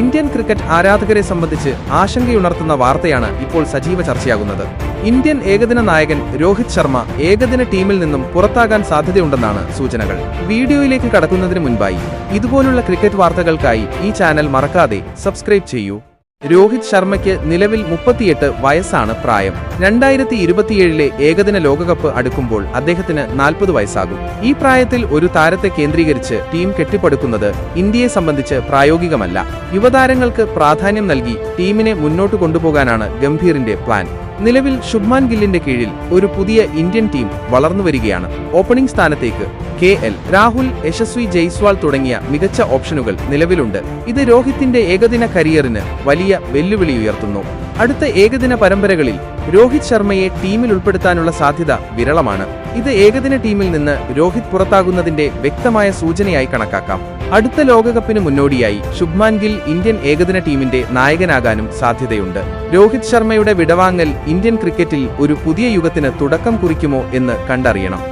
Indian cricket ആരാധകരെ സംബന്ധിച്ച് ആശങ്കയുണർത്തുന്ന വാർത്തയാണ് ഇപ്പോൾ സജീവ ചർച്ചയാകുന്നത്. ഇന്ത്യൻ ഏകദിന നായകൻ രോഹിത് ശർമ്മ ഏകദിന ടീമിൽ നിന്നും പുറത്താകാൻ സാധ്യതയുണ്ടെന്നാണ് സൂചനകൾ. വീഡിയോയിലേക്ക് കടക്കുന്നതിന് മുൻപായി ഇതുപോലുള്ള ക്രിക്കറ്റ് വാർത്തകൾക്കായി ഈ ചാനൽ മറക്കാതെ സബ്സ്ക്രൈബ് ചെയ്യൂ. രോഹിത് ശർമ്മയ്ക്ക് നിലവിൽ മുപ്പത്തിയെട്ട് വയസ്സാണ് പ്രായം. രണ്ടായിരത്തി ഇരുപത്തിയേഴിലെ ഏകദിന ലോകകപ്പ് അടുക്കുമ്പോൾ അദ്ദേഹത്തിന് നാൽപ്പത് വയസ്സാകും. ഈ പ്രായത്തിൽ ഒരു താരത്തെ കേന്ദ്രീകരിച്ച് ടീം കെട്ടിപ്പടുക്കുന്നത് ഇന്ത്യയെ സംബന്ധിച്ച് പ്രായോഗികമല്ല. യുവതാരങ്ങൾക്ക് പ്രാധാന്യം നൽകി ടീമിനെ മുന്നോട്ട് കൊണ്ടുപോകാനാണ് ഗംഭീറിന്റെ പ്ലാൻ. നിലവിൽ ശുഭ്മാൻ ഗില്ലിന്റെ കീഴിൽ ഒരു പുതിയ ഇന്ത്യൻ ടീം വളർന്നു വരികയാണ്. ഓപ്പണിംഗ് സ്ഥാനത്തേക്ക് കെ എൽ രാഹുൽ യശസ്വി ജയ്സ്വാൾ തുടങ്ങിയ മികച്ച ഓപ്ഷനുകൾ നിലവിലുണ്ട്. ഇത് രോഹിത്തിന്റെ ഏകദിന കരിയറിന് വലിയ വെല്ലുവിളി ഉയർത്തുന്നു. അടുത്ത ഏകദിന പരമ്പരകളിൽ രോഹിത് ശർമ്മയെ ടീമിൽ ഉൾപ്പെടുത്താനുള്ള സാധ്യത വിരളമാണ്. ഇത് ഏകദിന ടീമിൽ നിന്ന് രോഹിത് പുറത്താകുന്നതിന്റെ വ്യക്തമായ സൂചനയായി കണക്കാക്കാം. അടുത്ത ലോകകപ്പിന് മുന്നോടിയായി ശുഭ്മാൻ ഗിൽ ഇന്ത്യൻ ഏകദിന ടീമിന്റെ നായകനാകാനും സാധ്യതയുണ്ട്. രോഹിത് ശർമ്മയുടെ വിടവാങ്ങൽ ഇന്ത്യൻ ക്രിക്കറ്റിൽ ഒരു പുതിയ യുഗത്തിന് തുടക്കം കുറിക്കുമോ എന്ന് കണ്ടറിയണം.